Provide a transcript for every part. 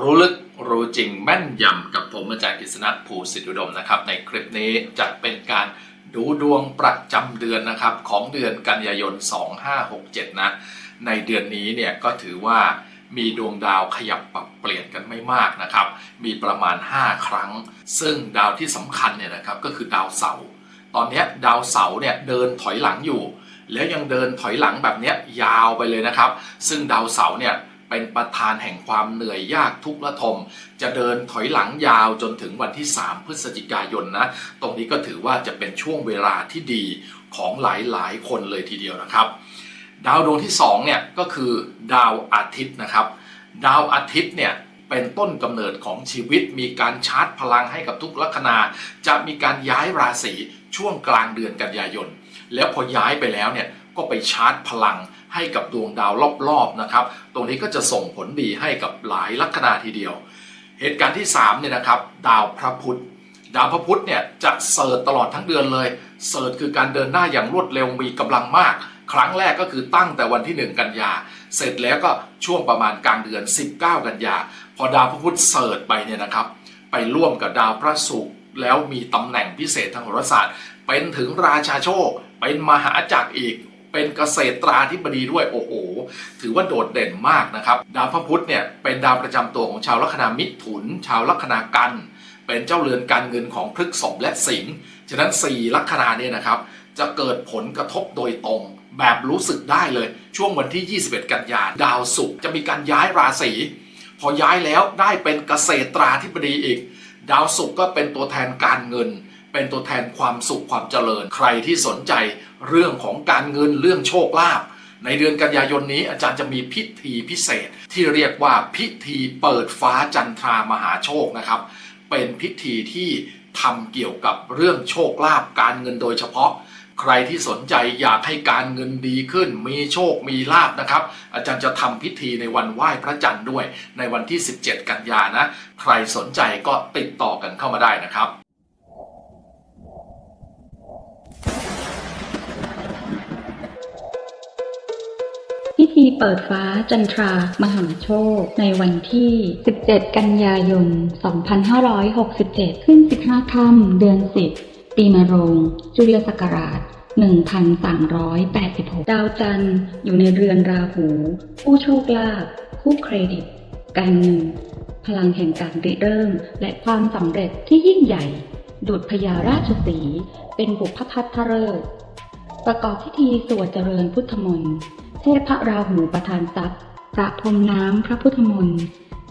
รู้ลึกรู้จริงแม่นยำกับผมอาจารย์กฤษณะภูสิทธิอุดมนะครับ ในคลิปนี้จะเป็นการดูดวงประจำเดือนนะครับของเดือนกันยายน 2567 นะ ในเดือนนี้เนี่ยก็ถือว่ามีดวงดาวขยับปรับเปลี่ยนกันไม่มากนะครับ มีประมาณ 5 ครั้ง ซึ่งดาวที่สำคัญเนี่ยนะครับก็คือดาวเสาร์ตอนนี้ดาวเสาร์เนี่ยเดินถอยหลังอยู่ แล้วยังเดินถอยหลังแบบเนี้ยยาวไปเลยนะครับ ซึ่งดาวเสาร์เนี่ย เป็นประธานแห่งความเหนื่อยยากทุกข์ระทม จะเดินถอยหลังยาวจนถึงวันที่ 3 พฤศจิกายนนะ ตรงนี้ก็ถือว่าจะเป็นช่วงเวลาที่ดีของหลายๆ คนเลยทีเดียวนะครับ ดาวดวงที่2เนี่ยก็คือดาวอาทิตย์นะครับ ดาวอาทิตย์เนี่ยเป็นต้นกำเนิดของชีวิตมีการชาร์จพลังให้กับทุกลัคนา จะมีการย้ายราศีช่วงกลางเดือนกันยายน แล้วพอย้ายไปแล้วเนี่ยก็ไปชาร์จพลัง ให้กับดวงดาวรอบๆนะครับ ตรงนี้ก็จะส่งผลดีให้กับหลายลัคนาทีเดียว เหตุการณ์ที่3เนี่ยนะครับดาวพระพุธดาวพระพุธเนี่ยจะเสิร์ชตลอดทั้งเดือนเลยเสิร์ชคือการเดินหน้าอย่างรวดเร็วมีกำลังมาก ครั้งแรกก็คือตั้งแต่วันที่ 1 กันยา เสร็จแล้วก็ช่วงประมาณกลางเดือน 19 กันยา พอดาวพระพุธเสิร์ชไปเนี่ยนะครับ ไปร่วมกับดาวพระศุกร์แล้วมีตำแหน่งพิเศษทางโหราศาสตร์ เป็นถึงราชาโชค เป็นมหาจักรอีก เป็นเกษตราธิบดีด้วยโอ้โห ถือว่าโดดเด่นมากนะครับ ดาวพระพุธเนี่ยเป็นดาวประจำตัวของชาวลัคนามิถุน ชาวลัคนากัน เป็นเจ้าเรือนการเงินของพฤกษภและสิงห์ฉะนั้น 4 ลัคนาเนี่ยนะครับ จะเกิดผลกระทบโดยตรงแบบรู้สึกได้เลยช่วงวันที่ 21 กันยาดาวศุกร์จะมีการย้ายราศีพอย้ายแล้วได้เป็นเกษตราธิบดีอีก ดาวศุกร์ก็เป็นตัวแทนการเงิน เป็นตัวแทนความสุขความเจริญใครที่สนใจ เรื่องของการเงินเรื่องโชคลาภในเดือนกันยายนนี้อาจารย์จะมีพิธีพิเศษ ที่เรียกว่าพิธีเปิดฟ้าจันทรามหาโชคนะครับ เป็นพิธีที่ทำเกี่ยวกับเรื่องโชคลาภการเงินโดยเฉพาะ ใครที่สนใจอยากให้การเงินดีขึ้น มีโชคมีลาภนะครับ อาจารย์จะทำพิธีในวันไหว้พระจันทร์ด้วย ในวันที่ 17 กันยานะ ใครสนใจก็ติดต่อกันเข้ามาได้นะครับ ธีเปิดฟ้าจันทรามหาโชค ในวันที่ 17 กันยายน 2567 ขึ้น 15 ค่ำเดือน 10 ปีมะโรง จุลศักราช1386 ดาวจันทร์อยู่ในเรือนราหู ผู้โชคลาภคู่เครดิต การเงิน พลังแห่งการริเริ่ม และความสำเร็จที่ยิ่งใหญ่ ดุจพญาราชสี เป็นบุพพัทธฤกษ์ประกอบพิธีสวดเจริญพุทธมนต์ เทพพระราหูประทานทรัพย์ประพรมน้ำพระพุทธมนต์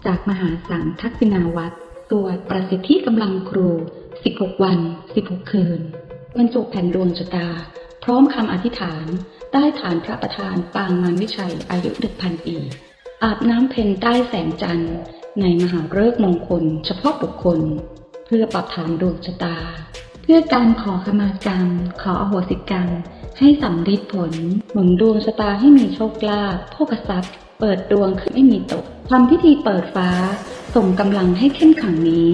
จากมหาสังทักษิณาวัตรสวดประสิทธิกำลังครู 16 วัน 16 คืนบรรจุแผ่นดวงชะตา พร้อมคำอธิษฐาน ใต้ฐานพระประธานปางมารวิชัยอายุดึกพันปี อาบน้ำเพ็ญใต้แสงจันทร์ ในมหาฤกษ์มงคล เฉพาะบุคคล เพื่อปรับฐานดวงชะตา พื่อการขอขมากรรม ขออโหสิกรรม ให้สำฤทธิ์ผลหนุนดวงชะตาให้มีโชคลาภโภคทรัพย์ เปิดดวงขึ้นไม่มีตกทำพิธีเปิดฟ้า ส่งกำลังให้เข้มขังนี้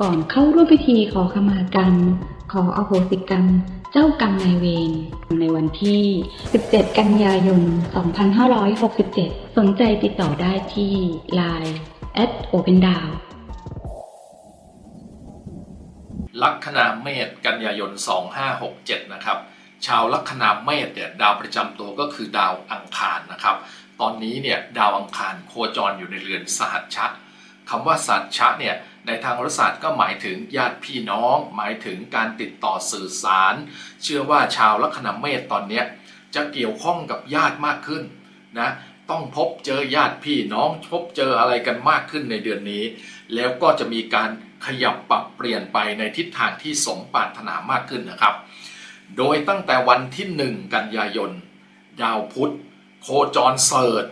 ก่อนเข้าร่วมพิธีขอขมากรรม ขออโหสิกรรม เจ้ากรรมนายเวรในวันที่ 17 กันยายน 2567 สนใจติดต่อได้ที่ Line at Open ลัคนาเมษกันยายน 2567 นะครับ ชาวลัคนาเมษเนี่ยดาวประจำตัวก็คือดาวอังคารนะครับ ตอนนี้เนี่ยดาวอังคารโคจรอยู่ในเรือนสหัชชะคำว่าสหัชชะเนี่ยในทางโหราศาสตร์ก็หมายถึงญาติพี่น้อง หมายถึงการติดต่อสื่อสาร เชื่อว่าชาวลัคนาเมษตอนนี้จะเกี่ยวข้องกับญาติมากขึ้นนะต้องพบเจอญาติพี่น้องพบเจออะไรกันมากขึ้นในเดือนนี้ แล้วก็จะมีการ ขยับปรับเปลี่ยนไปในทิศทางที่สมปรารถนามากขึ้นนะครับ โดยตั้งแต่วันที่ 1 กันยายน ดาวพุธ โคจรเสิร์ช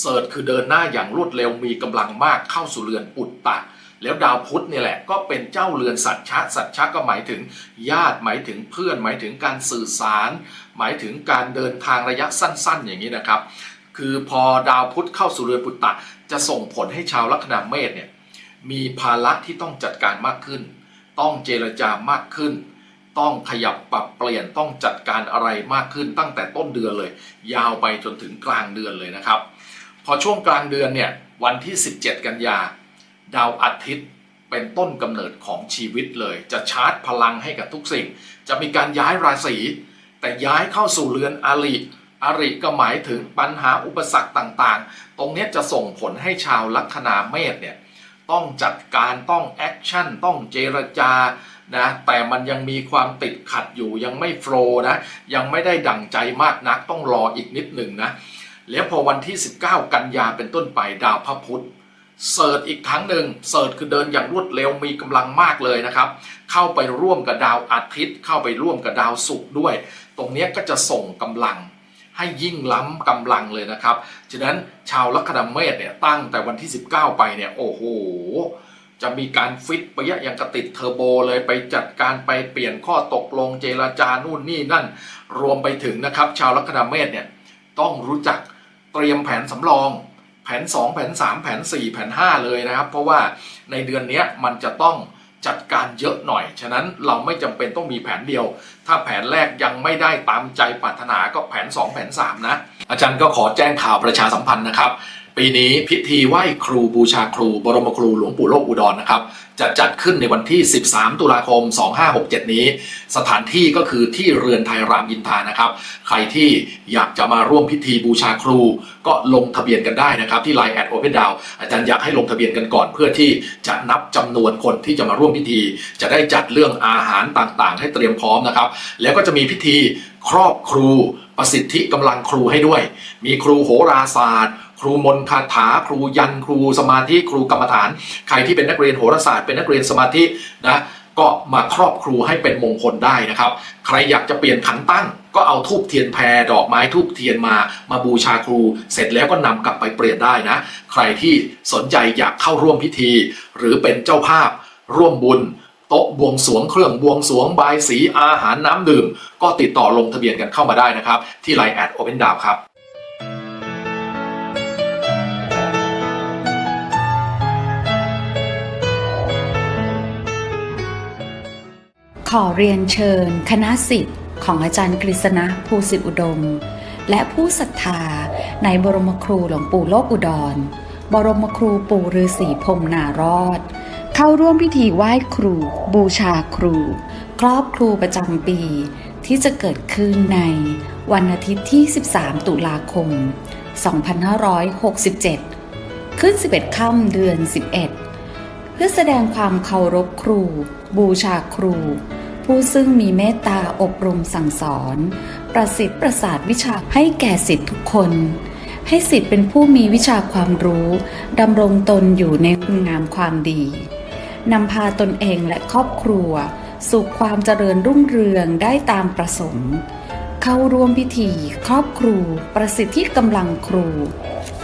เสิร์ชคือเดินหน้าอย่างรวดเร็วมีกำลังมากเข้าสู่เรือนปุตตะ แล้วดาวพุธเนี่ยแหละก็เป็นเจ้าเรือนสัตชะสัตชะก็หมายถึงญาติหมายถึงเพื่อน หมายถึงการสื่อสาร หมายถึงการเดินทางระยะสั้น ๆ อย่างนี้นะครับ คือพอดาวพุธเข้าสู่เรือนปุตตะ จะส่งผลให้ชาวลัคนาเมษเนี่ย มีภาระที่ต้องจัดการมากขึ้น ต้องเจรจามากขึ้น ต้องขยับปรับเปลี่ยนต้องจัดการอะไรมากขึ้นตั้งแต่ต้นเดือนเลย ยาวไปจนถึงกลางเดือนเลยนะครับ พอช่วงกลางเดือนเนี่ยวันที่ 17 กันยา ดาวอาทิตย์เป็นต้นกำเนิดของชีวิตเลย จะชาร์จพลังให้กับทุกสิ่ง จะมีการย้ายราศีแต่ย้ายเข้าสู่เรือนอาริอาริก็หมายถึงปัญหาอุปสรรคต่างๆ ตรงนี้จะส่งผลให้ชาวลัคนาเมษเนี่ย ต้องจัดการต้องแอคชั่นต้องเจรจานะแต่มันยังมีความติดขัดอยู่ยังไม่โฟล์นะยังไม่ได้ดั่งใจมากนักต้องรออีกนิดหนึ่งนะแล้วพอวันที่ 19 กันยาเป็นต้นไปดาวพระพุธเสิร์ชอีกครั้งหนึ่งเสิร์ชคือเดินอย่างรวดเร็วมีกำลังมากเลยนะครับ เข้าไปร่วมกับดาวอาทิตย์ เข้าไปร่วมกับดาวศุกร์ด้วย ตรงนี้ก็จะส่งกำลัง ให้ยิ่งล้ำกำลังเลยนะครับ ฉะนั้นชาวลัคนาเมษเนี่ยตั้งแต่วันที่ 19 ไปเนี่ยโอ้โหจะมีการฟิตไปยะอย่างกระติดเทอร์โบเลยไปจัดการไปเปลี่ยนข้อตกลงเจราจานู่นนี่นั่น รวมไปถึงนะครับ ชาวลัคนาเมษเนี่ยต้องรู้จักเตรียมแผนสำรอง แผน 2 แผน 3 แผน 4 แผน 5 เลยนะครับ เพราะว่าในเดือนนี้มันจะต้องจัดการเยอะหน่อย ฉะนั้นเราไม่จำเป็นต้องมีแผนเดียว ถ้าแผนแรกยังไม่ได้ตามใจปรารถนาก็แผน 2 แผน 3 นะ อาจารย์ก็ขอแจ้งข่าวประชาสัมพันธ์นะครับ ปีนี้พิธีไหว้ครูบูชาครู บรมครูหลวงปู่โลกอุดรนะครับ จะจัดขึ้นในวันที่ 13 ตุลาคม 2567 นี้ สถานที่ก็คือที่เรือนไทยรามอินทานะครับ ใครที่อยากจะมาร่วมพิธีบูชาครู ก็ลงทะเบียนกันได้นะครับ ที่ Line แอดโอเพนดาวอาจารย์อยากให้ลงทะเบียนกันก่อน เพื่อที่จะนับจำนวนคนที่จะมาร่วมพิธี จะได้จัดเรื่องอาหารต่างๆ ให้เตรียมพร้อมนะครับ แล้วก็จะมีพิธีครอบครูประสิทธิกำลังครูให้ด้วย มีครูโหราศาสตร์ ครูมนคาถาครูยันครูสมาธิครูกรรมฐาน ใครที่เป็นนักเรียนโหราศาสตร์เป็นนักเรียนสมาธินะก็มาครอบครูให้เป็นมงคลได้นะครับ ใครอยากจะเปลี่ยนขันตั้ง ก็เอาทูบเทียนแพรดอกไม้ทูบเทียนมา มาบูชาครู เสร็จแล้วก็นำกลับไปเปลี่ยนได้นะ ใครที่สนใจอยากเข้าร่วมพิธี หรือเป็นเจ้าภาพ ร่วมบุญโต๊ะบวงสรวงเครื่องบวงสรวงบายสีอาหารน้ำดื่ม ก็ติดต่อลงทะเบียนกันเข้ามาได้นะครับ ที่ Line แอดโอเ n นดาวครับ ขอเรียนเชิญ คณะสิทธิ์ของอาจารย์กฤษณะภูสิทธิอุดม และผู้ศรัทธาในบรมครูหลวงปู่โลกอุดร บรมครูปู่ฤาษีพรมนารอด เข้าร่วมพิธีไหว้ครู บูชาครู ครอบครูประจำปี ที่จะเกิดขึ้นในวันอาทิตย์ที่ 13 ตุลาคม 2567 ขึ้น 11 ค่ำเดือน 11 เพื่อแสดงความเคารพครู บูชาครู ผู้ซึ่งมีเมตตาอบรมสั่งสอน ประสิทธิ์ประสาทวิชาให้แก่สิทธิทุกคน ให้สิทธิ์เป็นผู้มีวิชาความรู้ดำรงตนอยู่ในคุณงามความดีนำพาตนเองและครอบครัว สู่ความเจริญรุ่งเรืองได้ตามประสงค์ เข้าร่วมพิธี ครอบครู ประสิทธิกำลังครู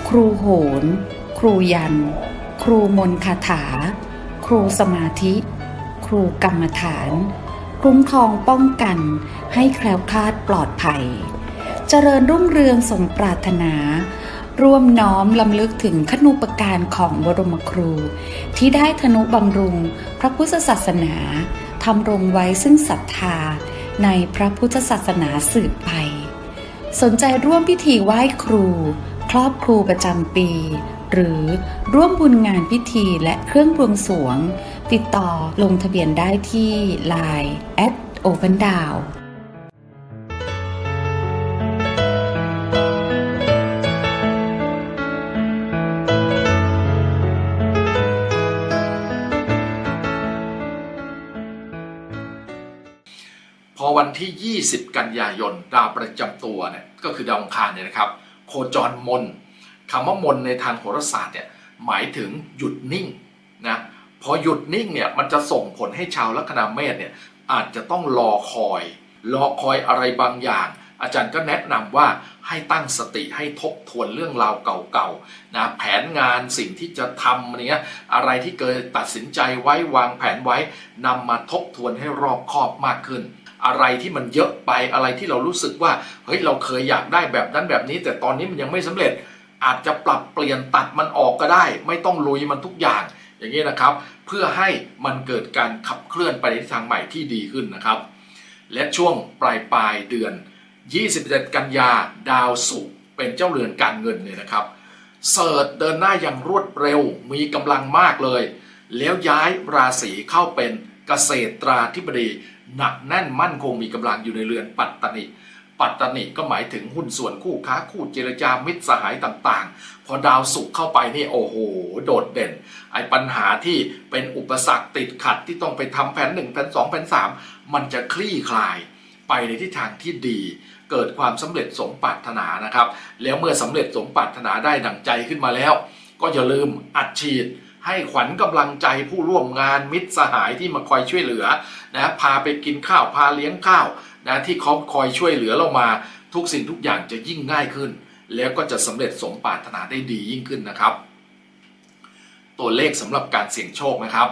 ครูโหน ครูยัน ครูมนคาถา ครูสมาธิ ครูกรรมฐาน คุ้มครองป้องกัน ให้แคล้วคลาดปลอดภัย เจริญรุ่งเรืองสมปรารถนา ร่วมน้อมลำลึกถึงขนุปการของบรมครู ที่ได้ธนุบำรุงพระพุทธศาสนาทำรงไว้ซึ่งศรัทธาในพระพุทธศาสนาสืบไป สนใจร่วมพิธีไหว้ครู ครอบครูประจำปี หรือร่วมบุญงานพิธีและเครื่องบวงสรวง ติดต่อลงทะเบียนได้ที่ Line at Open Down พอวันที่ 20 กันยายน ดาวประจำตัวเนี่ยก็คือดาวองคารเนี่ยนะครับ โคจรมนคำว่ามนในทางโหราศาสตร์เนี่ยหมายถึงหยุดนิ่งนะ พอหยุดนิ่งเนี่ยมันจะส่งผลให้ชาวลัคนาเมษเนี่ยอาจจะต้องรอคอย รอคอยอะไรบางอย่าง อาจารย์ก็แนะนำว่าให้ตั้งสติให้ทบทวนเรื่องราวเก่าๆนะแผนงานสิ่งที่จะทำเงี้ยอะไรที่เคยตัดสินใจไว้วางแผนไว้นำมาทบทวนให้รอบคอบมากขึ้น อะไรที่มันเยอะไปอะไรที่เรารู้สึกว่าเฮ้ยเราเคยอยากได้แบบนั้นแบบนี้ แต่ตอนนี้มันยังไม่สำเร็จ อาจจะปรับเปลี่ยนตัดมันออกก็ได้ ไม่ต้องลุยมันทุกอย่าง อย่างนี้นะครับเพื่อให้มันเกิดการขับเคลื่อนไปในทิศทางใหม่ที่ดีขึ้นนะครับ และช่วงปลายปลายเดือน 27 กันยาดาวศุกร์เป็นเจ้าเรือนการเงินเนี่ยนะครับเสิร์ชเดินหน้าอย่างรวดเร็วมีกำลังมากเลย แล้วย้ายราศีเข้าเป็นเกษตราธิบดี หนักแน่นมั่นคงมีกำลังอยู่ในเรือนปัตตานิ ปัตตนิก็หมายถึงหุ้นส่วนคู่ค้าคู่เจรจามิตรสหายต่างๆ พอดาวสุขเข้าไปนี่โอ้โห โดดเด่น ไอ้ปัญหาที่เป็นอุปสรรคติดขัดที่ต้องไปทำแผนหนึ่งแผนสองแผนสามมันจะคลี่คลายไปในทิศทางที่ดี เกิดความสำเร็จสมปรารถนานะครับ แล้วเมื่อสำเร็จสมปรารถนาได้ดังใจขึ้นมาแล้ว ก็อย่าลืมอัดฉีดให้ขวัญกำลังใจผู้ร่วมงานมิตรสหายที่มาคอยช่วยเหลือนะพาไปกินข้าวพาเลี้ยงข้าว นะที่เขาคอยช่วยเหลือเรามาทุกสิ่งทุกอย่างจะยิ่งง่ายขึ้น แล้วก็จะสำเร็จสมปรารถนาได้ดียิ่งขึ้นนะครับ ตัวเลขสำหรับการเสี่ยงโชคนะครับ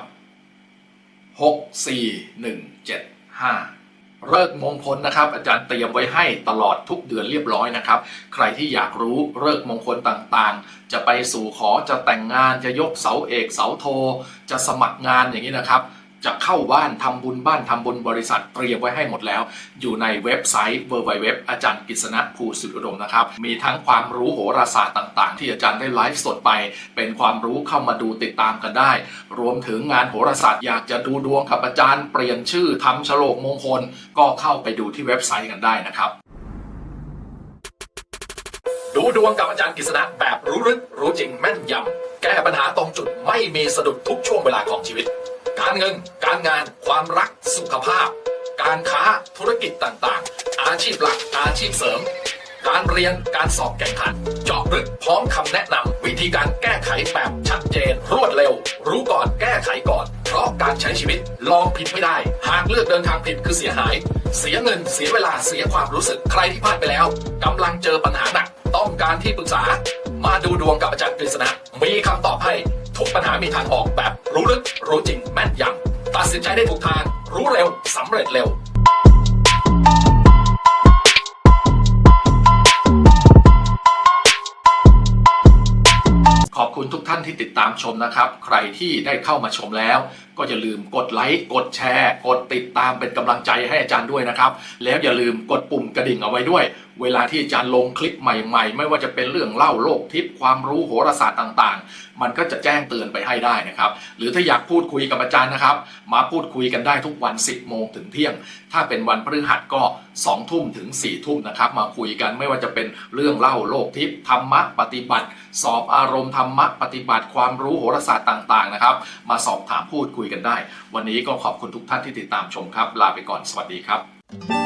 6 4 1 7 5 เลิกมงคลนะครับ อาจารย์เตรียมไว้ให้ตลอดทุกเดือนเรียบร้อยนะครับ ใครที่อยากรู้เลิกมงคลต่างๆ จะไปสู่ขอจะแต่งงานจะยกเสาเอกเสาโท จะสมัครงานอย่างนี้นะครับ จะเข้าบ้านทำบุญบ้านทำบุญบริษัทเตรียมไว้ให้หมดแล้ว อยู่ในเว็บไซต์ www อาจารย์กฤษณะภูสุดมนะครับ มีทั้งความรู้โหราศาสตร์ต่างๆ ที่อาจารย์ได้ไลฟ์สดไป เป็นความรู้เข้ามาดูติดตามกันได้ รวมถึงงานโหราศาสตร์อยากจะดูดวงกับอาจารย์เปลี่ยนชื่อทำฉลกมงคล ก็เข้าไปดูที่เว็บไซต์กันได้นะครับดูดวงกับอาจารย์กฤษณะแบบรู้ลึกรู้จริงแม่นยำแก้ปัญหาตรงจุดไม่มีสะดุดทุกช่วงเวลาของชีวิต การเงิน การงาน ความรัก สุขภาพ การค้า ธุรกิจต่างๆ อาชีพหลัก อาชีพเสริม การเรียน การสอบแข่งขัน เจาะลึกพร้อมคำแนะนำวิธีการแก้ไขแบบชัดเจน รวดเร็ว รู้ก่อนแก้ไขก่อน เพราะการใช้ชีวิตลองผิดไม่ได้ หากเลือกเดินทางผิดคือเสียหาย เสียเงิน เสียเวลา เสียความรู้สึก ใครที่พลาดไปแล้วกำลังเจอปัญหาหนัก ต้องการที่ปรึกษา มาดูดวงกับอาจารย์กฤษณะ มีคำตอบให้ ทุกปัญหามีทางออกแบบรู้ลึกรู้จริงแม่นยำตัดสินใจได้ถูกทาง รู้เร็วสำเร็จเร็วขอบคุณทุกท่านที่ติดตามชมนะครับ ใครที่ได้เข้ามาชมแล้วก็อย่าลืมกดไลค์กดแชร์ กดติดตามเป็นกำลังใจให้อาจารย์ด้วยนะครับ แล้วอย่าลืมกดปุ่มกระดิ่งเอาไว้ด้วย เวลาที่อาจารย์ลงคลิปใหม่ๆ ไม่ว่าจะเป็นเรื่องเล่าโลกทิพย์ความรู้โหราศาสตร์ต่างๆ มันก็จะแจ้งเตือนไปให้ได้นะครับ หรือถ้าอยากพูดคุยกับอาจารย์นะครับ มาพูดคุยกันได้ทุกวัน 10 โมงถึงเที่ยง ถ้าเป็นวันพฤหัสก็2ทุ่มถึง4ทุ่มนะครับ มาคุยกันไม่ว่าจะเป็นเรื่องเล่าโลกทิพย์ธรรมะปฏิบัติ สอบอารมณ์ธรรมะปฏิบัติความรู้โหราศาสตร์ต่างๆนะครับ มาสอบถามพูดคุยคุยกันได้ วันนี้ก็ขอบคุณทุกท่านที่ติดตามชมครับ ลาไปก่อนสวัสดีครับ